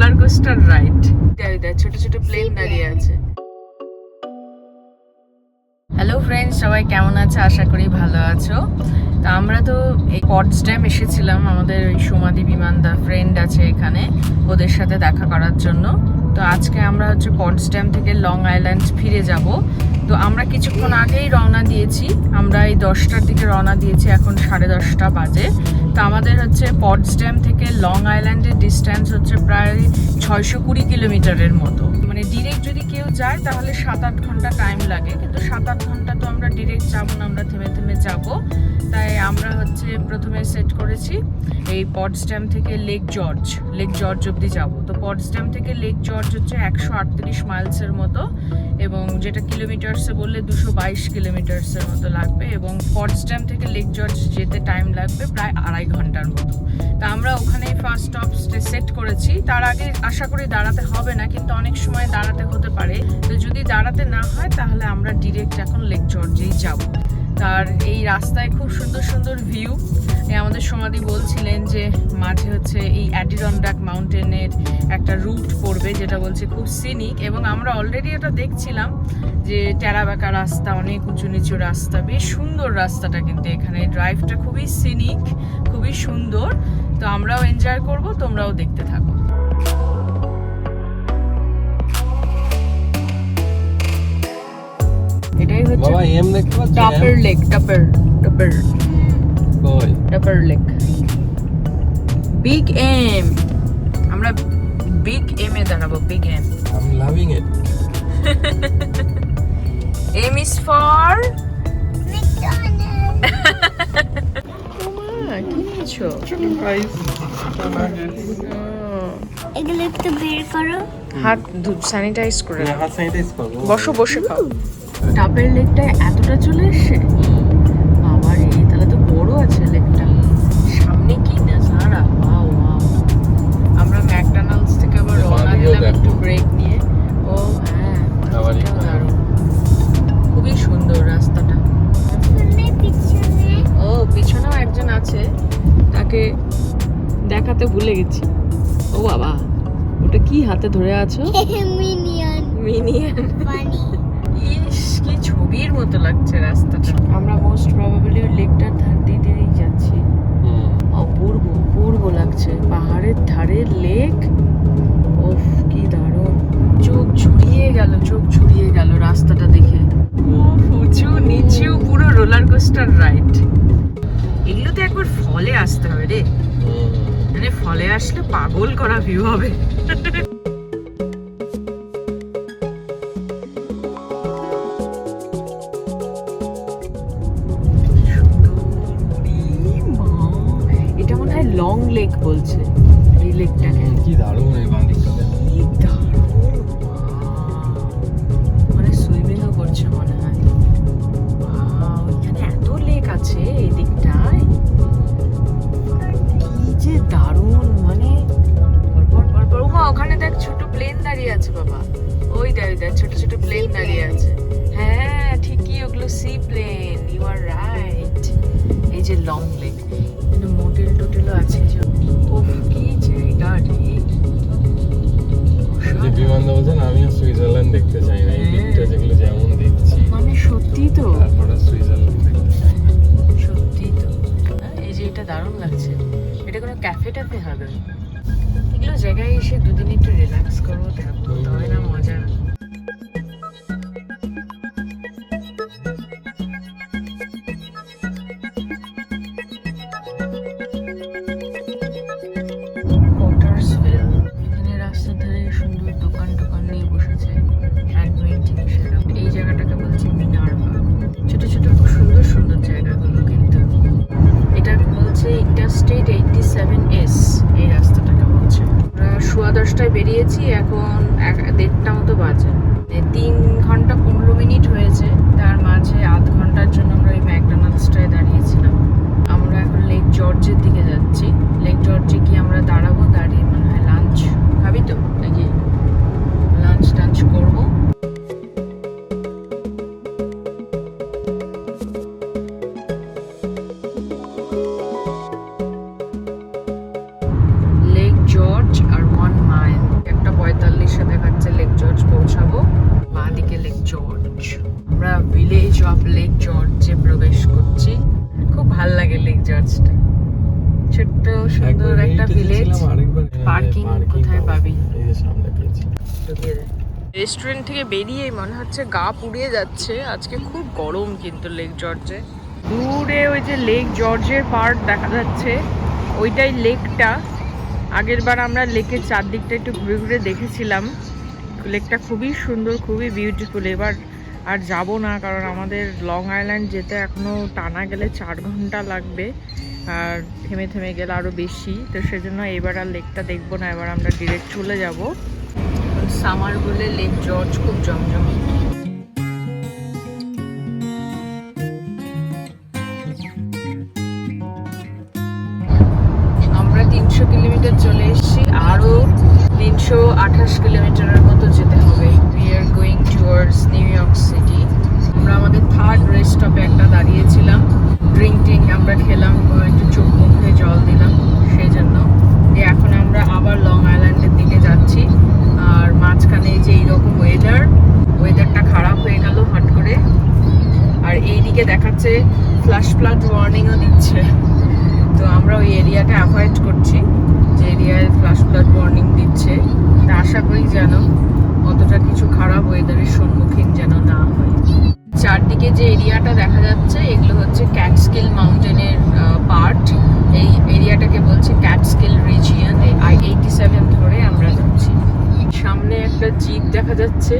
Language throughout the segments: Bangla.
রোলার কোস্টার রাইড ছোট ছোট প্লেন দাঁড়িয়ে আছে। হ্যালো ফ্রেন্ডস সবাই কেমন আছে? আশা করি ভালো আছো। তা আমরা তো এই পটস ড্যাম এসেছিলাম, আমাদের ওই সোমাদি বিমানদা ফ্রেন্ড আছে এখানে, ওদের সাথে দেখা করার জন্য। তো আজকে আমরা হচ্ছে পটস ড্যাম থেকে লং আইল্যান্ড ফিরে যাব। তো আমরা কিছুক্ষণ আগেই রওনা দিয়েছি। আমরা এই দশটার দিকে রওনা দিয়েছি এখন সাড়ে দশটা বাজে। তো আমাদের হচ্ছে পটস ড্যাম থেকে লং আইল্যান্ডের ডিস্ট্যান্স হচ্ছে প্রায় ছয়শো কুড়ি কিলোমিটারের মতো। মানে ডিরেক্ট যদি কেউ যায়, তাহলে সাত আট ঘণ্টা টাইম লাগে। কিন্তু সাত আট ঘণ্টা তো আমরা ডিরেক্ট যাব না, আমরা থেমে থেমে যাব। তাই আমরা হচ্ছে প্রথমে সেট করেছি এই পটসড্যাম থেকে লেক জর্জ লেক জর্জ অবধি যাব। তো পটসড্যাম থেকে লেক জর্জ হচ্ছে একশো আটত্রিশ মাইলসের মতো এবং যেটা কিলোমিটার্সে বললে দুশো বাইশ কিলোমিটার্সের মতো লাগবে এবং পটসড্যাম থেকে লেক জর্জ যেতে টাইম লাগবে প্রায় আড়াই ঘণ্টার মতো। করেছি, তার আগে আশা করি দাঁড়াতে হবে না, কিন্তু অনেক সময় দাঁড়াতে হতে পারে। তো যদি দাঁড়াতে না হয়, তাহলে আমরা ডিরেক্ট এখন লেক জর্জেই যাব। তার এই রাস্তায় খুব সুন্দর সুন্দর ভিউ আমাদের সমাধি বলছিলেন যে, মাঝে হচ্ছে এই অ্যাডিরনডাক মাউন্টেনের একটা রুট পড়বে, যেটা বলছে খুব সিনিক এবং আমরা অলরেডি এটা দেখছিলাম যে টেরাবাঁকা রাস্তা, অনেক উঁচু নিচু রাস্তা, বেশ সুন্দর রাস্তাটা কিন্তু এখানে। ড্রাইভটা খুবই সিনিক খুবই সুন্দর। তো আমরাও এনজয় করব তোমরাও দেখতে থাকো। এটাই হচ্ছে বাবা এম দেখতে পাচ্ছ? টাপার লেক টাপার টাপার কই? টাপার লেক বিগ এম আমরা বিগ এম এ দাঁড়াবো Big M I am loving it M is for কি প্রাইস এগুলো একটু বের করো। হাত স্যানিটাইজ করে নাও। হাত স্যানিটাইজ করো। বসো বসে খাও। ডাবের লেগটা এতটা চলে এসছে? হাতে ধরে আছো? মিনিয়ন মিনিয়ন ইস কি ছবির মতো লাগছে রাস্তাটা। আমরা মোস্ট প্রবাবলি ওই লেকটার ধার দিয়ে দিয়েই যাচ্ছি। অপূর্ব অপূর্ব লাগছে। পাহাড়ের ধারে লেক? ওফ কি দারুণ। চোখ ঝুরিয়ে গেল চোখ ঝুরিয়ে গেল রাস্তাটা দেখে। উফ, উঁচু নিচু পুরো রোলার কোস্টার রাইড এগুলোতে একবার ফলে আসতে হবে রে। মানে ফলে আসলে পাগল করা ভিউ হবে। বলছে এই লেকটাকে কি। দারুণ এই বাঁ দিকটাতে কি দারুণ! মানে সুইমিংও করছে মনে হয়। এখানে এত লেক আছে এই দিকটায়। কি যে দারুণ মানে পরপর পরপর উমা ওখানে দেখ ছোট প্লেন দাঁড়িয়ে আছে বাবা। ওই দেখ দেখ ছোট ছোট প্লেন দাঁড়িয়ে আছে। হ্যাঁ ঠিকই ওগুলো seaplane you are right. এই যে লং লেক। এখানে মোটেল টোটেলও আছে। ওফ কি জায়গা রে। যে বলছেন আমিও সুইজারল্যান্ড দেখতে চাই না। এই হ্যাঁ। দিকটা যেগুলো যেমন দেখছি মানে সত্যি তো। তারপরে সুইজারল্যান্ড দেখতে চাই। সত্যি তো। হ্যাঁ, এই যে এটা দারুণ লাগছে। এটা কোনো ক্যাফে ট্যাফে হবে এগুলো জায়গায় এসে দুদিন একটু রিল্যাক্স করব থাকব তবে না বেরিয়েছি এখন দেড়টা মতো বাজে। তিন ঘণ্টা পনেরো মিনিট হয়েছে, তার মাঝে আধ ঘণ্টার জন্য আমরা ওই ম্যাকডোনাল্ডসটায় দাঁড়িয়েছিলাম। আমরা এখন লেক জর্জের দিকে যাচ্ছি। লেক জর্জে কি আমরা দাঁড়াবো, দাঁড়িয়ে মনে হয় লাঞ্চ খাবি তো? নাকি লাঞ্চ টাঞ্চ করব? লাগে লেক জর্জটা ছোট্ট সুন্দর একটা ভিলেজ Parking parking কোথায় পাবি? রেস্টুরেন্ট থেকে বেরিয়েই মনে হচ্ছে গা পুড়িয়ে যাচ্ছে। আজকে খুব গরম কিন্তু লেক জর্জে দূরে ওই যে লেক জর্জের পার্ট দেখা যাচ্ছে। ওইটাই লেকটা আগের বার আমরা লেকের চারদিকটা একটু ঘুরে ঘুরে দেখেছিলাম। লেকটা খুবই সুন্দর খুবই বিউটিফুল এবার আর যাব না, কারণ আমাদের লং আইল্যান্ড যেতে এখনও টানা গেলে চার ঘণ্টা লাগবে। আর থেমে থেমে গেলে আরও বেশি। তো সেজন্য এবার আর লেকটা দেখব না, এবার আমরা ডিরেক্ট চলে যাব। সামার বলে লেক জর্জ খুব জমজম। আমরা তিনশো কিলোমিটার চলে এসেছি। আরও তিনশো আঠাশ কিলোমিটারের মতো যেতে হবে we are going towards New York City আমরা আমাদের থার্ড রেস্ট স্টপে একটা দাঁড়িয়েছিলাম ড্রিঙ্ক টিঙ্ক আমরা খেলাম একটু চোখ মুখে জল দিলাম সেই জন্য দিয়ে এখন আমরা আবার লং আইল্যান্ডের দিকে যাচ্ছি আর মাঝখানে এই যে এইরকম ওয়েদার ওয়েদারটা খারাপ হয়ে গেল হট করে আর এইদিকে দেখাচ্ছে ফ্লাশ ফ্লাড ওয়ার্নিংও দিচ্ছে তো আমরা ওই এরিয়াটা অ্যাভয়েড করছি যে এরিয়ায় ফ্লাশ ফ্লাড ওয়ার্নিং দিচ্ছে। তা আশা করি যেন অতটা কিছু খারাপ ওয়েদারের সম্মুখীন যেন না হয়। চারদিকে যে এরিয়াটা দেখা যাচ্ছে, এগুলো হচ্ছে ক্যাটস্কিল মাউন্টেনের পার্ট এই এরিয়াটাকে বলছে Catskill region I eighty seven ধরে আমরা যাচ্ছি। সামনে একটা জিপ দেখা যাচ্ছে,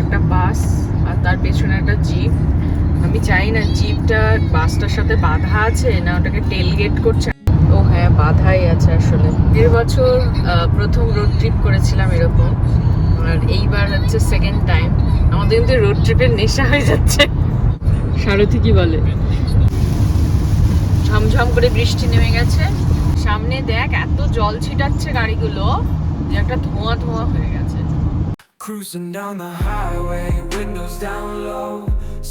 একটা বাস আর তার পেছনে একটা জিপ আমি চাই না জিপটা বাসটার সাথে বাঁধা আছে, না ওটাকে টেলগেট করছে। বাধাই আছে আসলে। এর বছর প্রথম রোড ট্রিপ করেছিলাম এরকম। আর এইবার হচ্ছে সেকেন্ড টাইম আমাদের কিন্তু রোড ট্রিপের নেশা হয়ে যাচ্ছে। সারথি কি বলে? ঝমঝম করে বৃষ্টি নেমে গেছে। সামনে দেখ এত জল ছিটাচ্ছে গাড়িগুলো যে একটা ধোঁয়া ধোঁয়া হয়ে গেছে। Cruising down the highway, windows down low.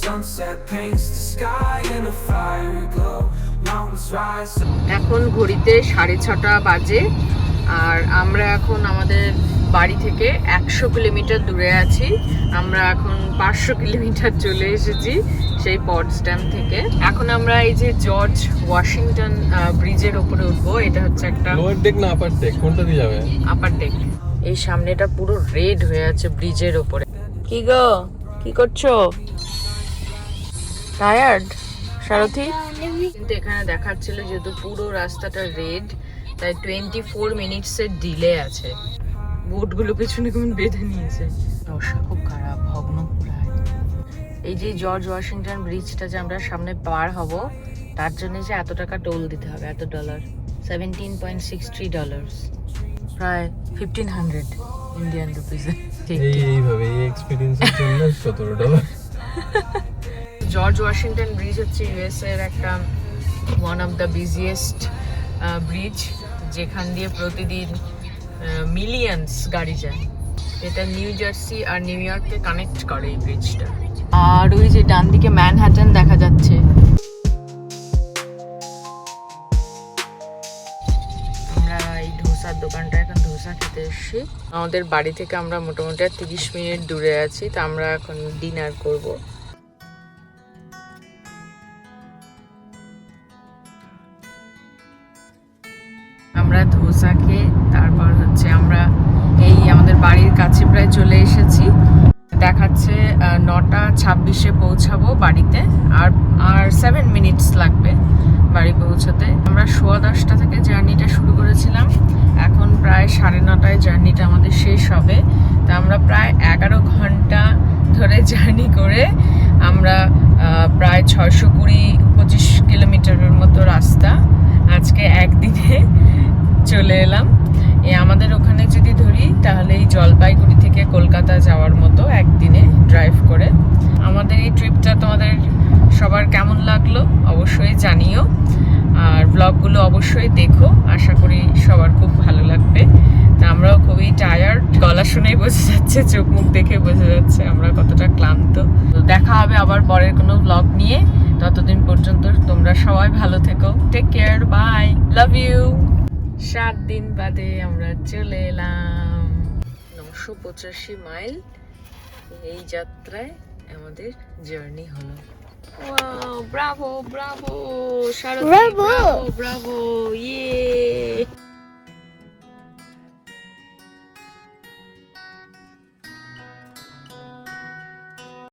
Sunset paints the sky in a fiery glow. এখন ঘড়িতে সাড়ে ছটা বাজে আর আমরা এখন আমাদের বাড়ি থেকে একশো কিলোমিটার দূরে আছি। আমরা এখন পাঁচশো কিলোমিটার চলে এসেছি সেই পটসড্যাম থেকে। এখন আমরা এই যে জর্জ ওয়াশিংটন ব্রিজের ওপরে উঠবো এটা হচ্ছে একটা লোয়ার ডেক না আপার ডেক কোনটা দিয়ে যাবে? আপার ডেক এই সামনেটা পুরো রেড হয়ে আছে ব্রিজের ওপরে। কি গো? কি করছ? টায়ার্ড সারথি? কিন্তু এখানে দেখাচ্ছিল যেহেতু পুরো রাস্তাটা রেড তাই টোয়েন্টি ফোর মিনিটসের ডিলে আছে। বোটগুলো পেছনে কেমন বেঁধে নিয়েছে। দশা খুব খারাপ ভগ্ন প্রায়। এই যে জর্জ ওয়াশিংটন ব্রিজটা যে আমরা সামনে পার হব তার জন্য যে এত টাকা টোল দিতে হবে এত dollar seventeen point six three dollars প্রায় ফিফটিন হান্ড্রেড ইন্ডিয়ান রুপিসে এইভাবে এই এক্সপিরিয়েন্সের জন্য সতেরো ডলার জর্জ ওয়াশিংটন ব্রিজ হচ্ছে ইউএস এর একটা one of the biggest bridge যেখান দিয়ে প্রতিদিন মিলিয়ন্স গাড়ি যায়। এটা নিউ জার্সি আর নিউ ইয়র্ককে কানেক্ট করে এই ব্রিজটা আর ওই যে ডান দিকে ম্যানহাটন দেখা যাচ্ছে। আমরা এই ধোসার দোকানটা এখন ধোসা খেতে এসেছি। আমাদের বাড়ি থেকে আমরা মোটামুটি তিরিশ মিনিট দূরে আছি, তো আমরা এখন ডিনার করব। পৌঁছাবো বাড়িতে। আর আর সেভেন মিনিটস লাগবে বাড়ি পৌঁছাতে। আমরা সোয়া দশটা থেকে জার্নিটা শুরু করেছিলাম। এখন প্রায় সাড়ে নটায় জার্নিটা আমাদের শেষ হবে। তা আমরা প্রায় এগারো ঘণ্টা ধরে জার্নি করে আমরা প্রায় ছয়শো কুড়ি, পঁচিশ কিলোমিটারের মতো রাস্তা আজকে একদিনে চলে এলাম। এ, আমাদের ওখানে যদি ধরি তাহলে এই জলপাইগুড়ি থেকে কলকাতা যাওয়ার মতো একদিনে ড্রাইভ করে। আমাদের এই ট্রিপটা তোমাদের সবার কেমন লাগল অবশ্যই জানিও। আর ব্লগগুলো অবশ্যই দেখো, আশা করি সবার খুব ভালো লাগবে। তা আমরাও খুবই টায়ার্ড গলা শুনেই বোঝা যাচ্ছে, চোখ মুখ দেখে বোঝা যাচ্ছে আমরা কতটা ক্লান্ত। দেখা হবে আবার পরের কোনো ব্লগ নিয়ে। ততদিন পর্যন্ত তোমরা সবাই ভালো থেকো। Take care bye love you সাত দিন বাদে আমরা চলে এলাম। নশো পঁচাশি মাইল এই যাত্রায়। আমাদের জার্নি হলো। Wow bravo bravo Sharad bravo bravo ইয়ে